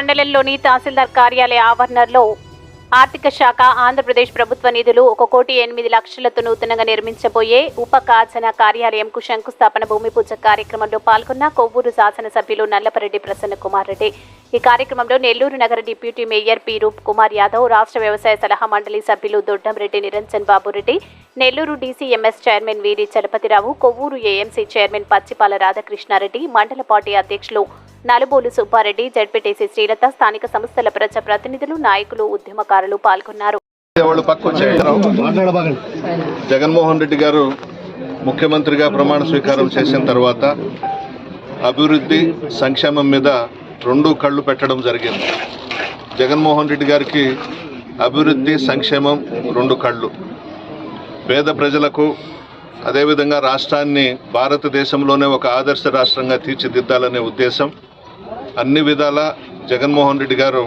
మండలంలోని తహసీల్దార్ కార్యాలయ ఆవరణలో ఆర్థిక శాఖ ఆంధ్రప్రదేశ్ ప్రభుత్వ నిధులు ఒక కోటి ఎనిమిది లక్షలతో నూతనంగా నిర్మించబోయే ఉప కార్యాలయంకు శంకుస్థాపన భూమి పూజ కార్యక్రమంలో పాల్గొన్న కొవ్వూరు శాసనసభ్యులు నల్లపరెడ్డి ప్రసన్న కుమార్ రెడ్డి. ఈ కార్యక్రమంలో నెల్లూరు నగర deputy mayor P Roop Kumar Yadav రాష్ట్ర వ్యవసాయ సలహా మండలి సభ్యులు Doddam Reddy Niranjan Babu Reddy Nellore DCMS chairman Veeri Chalapathi Rao Kovvur AMC chairman Pachipala Radhakrishna Reddy మండల పార్టీ అధ్యక్షులు నలుబోలు సుబ్బారెడ్డి జడ్పీటీసీ శ్రీలత స్థానిక సంస్థల ప్రజా ప్రతినిధులు నాయకులు ఉద్యమకారులు పాల్గొన్నారు. వాళ్ళు పక్క వచ్చారు జగన్మోహన్ రెడ్డి గారు ముఖ్యమంత్రిగా ప్రమాణ స్వీకారం చేసిన తర్వాత అభివృద్ధి సంక్షేమం మీద రెండు కళ్ళు పెట్టడం జరిగింది. జగన్మోహన్ రెడ్డి గారికి అభివృద్ధి సంక్షేమం రెండు కళ్ళు. పేద ప్రజలకు అదేవిధంగా రాష్ట్రాన్ని భారతదేశంలోనే ఒక ఆదర్శ రాష్ట్రంగా తీర్చిదిద్దాలనే ఉద్దేశం అన్ని విధాల జగన్మోహన్ రెడ్డి గారు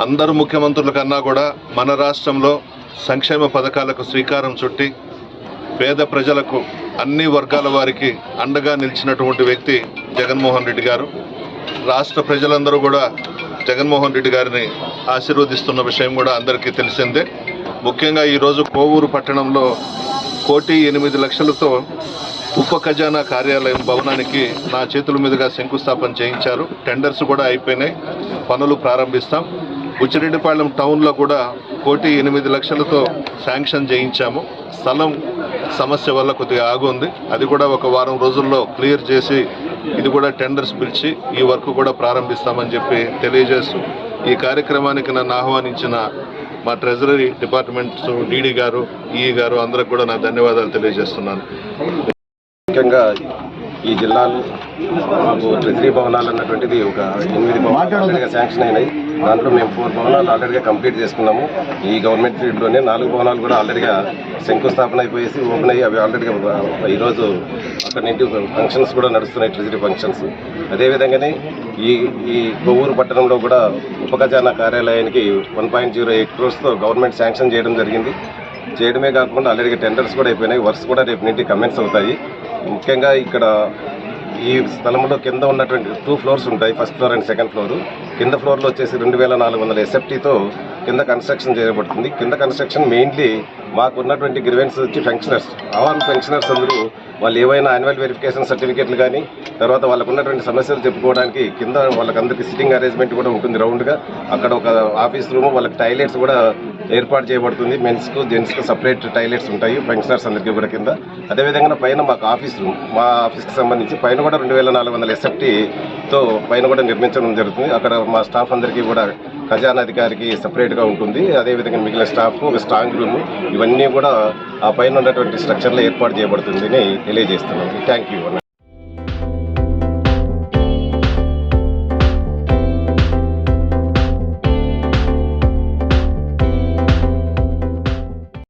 అందరు ముఖ్యమంత్రుల కన్నా కూడా మన రాష్ట్రంలో సంక్షేమ పథకాలకు శ్రీకారం చుట్టి పేద ప్రజలకు అన్ని వర్గాల వారికి అండగా నిలిచినటువంటి వ్యక్తి జగన్మోహన్ రెడ్డి గారు. రాష్ట్ర ప్రజలందరూ కూడా జగన్మోహన్ రెడ్డి గారిని ఆశీర్వదిస్తున్న విషయం కూడా అందరికీ తెలిసిందే. ముఖ్యంగా ఈరోజు కోవూరు పట్టణంలో కోటి ఎనిమిది లక్షలతో ఉప ఖజానా కార్యాలయం భవనానికి నా చేతుల మీదుగా శంకుస్థాపన చేయించారు. టెండర్స్ కూడా అయిపోయినాయి. పనులు ప్రారంభిస్తాం. బుచ్చిరెడ్డిపాళెం టౌన్లో కూడా కోటి ఎనిమిది లక్షలతో శాంక్షన్ చేయించాము. స్థలం సమస్య వల్ల కొద్దిగా ఆగుంది. అది కూడా ఒక వారం రోజుల్లో క్లియర్ చేసి ఇది కూడా టెండర్స్ పిలిచి ఈ వర్క్ కూడా ప్రారంభిస్తామని చెప్పి తెలియజేస్తూ ఈ కార్యక్రమానికి నన్ను ఆహ్వానించిన మా treasury departments DD garu EE garu అందరికి కూడా నా ధన్యవాదాలు తెలియజేస్తున్నాను. ముఖ్యంగా ఈ జిల్లాలో మాకు ట్రెజరీ భవనాలు అన్నటువంటిది ఒక ఎనిమిది భవనాలు శాంక్షన్ అయినాయి. దాంట్లో మేము ఫోర్ భవనాలు ఆల్రెడీగా కంప్లీట్ చేసుకున్నాము. ఈ గవర్నమెంట్ ఫీల్డ్లోనే నాలుగు భవనాలు కూడా ఆల్రెడీగా శంకుస్థాపన అయిపోయేసి ఓపెన్ అయ్యి అవి ఆల్రెడీగా ఈరోజు అక్కడ నుండి ఫంక్షన్స్ కూడా నడుస్తున్నాయి ట్రెజరీ ఫంక్షన్స్ అదేవిధంగానే ఈ ఈ కొవ్వూరు పట్టణంలో కూడా ఉప కార్యాలయానికి వన్ పాయింట్ జీరో ఎయిట్ క్రోర్స్తో గవర్నమెంట్ శాంక్షన్ చేయడం జరిగింది. చేయడమే కాకుండా ఆల్రెడీ టెండర్స్ కూడా అయిపోయినాయి. వర్క్స్ కూడా రేపు నుండి కమెంట్స్ అవుతాయి. ముఖ్యంగా ఇక్కడ ఈ స్థలంలో కింద ఉన్నటువంటి టూ ఫ్లోర్స్ ఉంటాయి. First floor and second floor కింద ఫ్లోర్లో వచ్చేసి రెండు వేల నాలుగు వందల ఎస్ఎఫ్టీతో కింద కన్స్ట్రక్షన్ చేయబడుతుంది. కింద కన్స్ట్రక్షన్ మెయిన్లీ మాకు ఉన్నటువంటి గ్రివెన్స్ వచ్చి పెన్షనర్స్ ఆల్ పెన్షనర్స్ అందరూ వాళ్ళు ఏవైనా యాన్యువల్ వెరిఫికేషన్ సర్టిఫికేట్లు కానీ తర్వాత వాళ్ళకు ఉన్నటువంటి సమస్యలు చెప్పుకోవడానికి కింద వాళ్ళకందరికీ సిట్టింగ్ అరేంజ్మెంట్ కూడా ఉంటుంది రౌండ్గా అక్కడ ఒక ఆఫీస్ రూమ్ వాళ్ళకి టాయిలెట్స్ కూడా ఏర్పాటు చేయబడుతుంది. మెన్స్కు జెంట్స్కు సపరేట్ టాయిలెట్స్ ఉంటాయి పెన్షనర్స్ అందరికీ కూడా కింద. అదేవిధంగా పైన మాకు ఆఫీస్ రూమ్ మా ఆఫీస్కి సంబంధించి పైన కూడా రెండు వేల నాలుగు వందల ఎస్ఎఫ్టీతో పైన కూడా నిర్మించడం జరుగుతుంది. అక్కడ మా స్టాఫ్ అందరికీ కూడా ఖజానా అధికారికి సపరేట్గా ఉంటుంది. అదేవిధంగా మిగిలిన స్టాఫ్ ఒక స్ట్రాంగ్ రూమ్ ఇవన్నీ కూడా ఆ పైన ఉన్నటువంటి స్ట్రక్చర్లో ఏర్పాటు చేయబడుతుందని తెలియజేస్తున్నాం. Thank you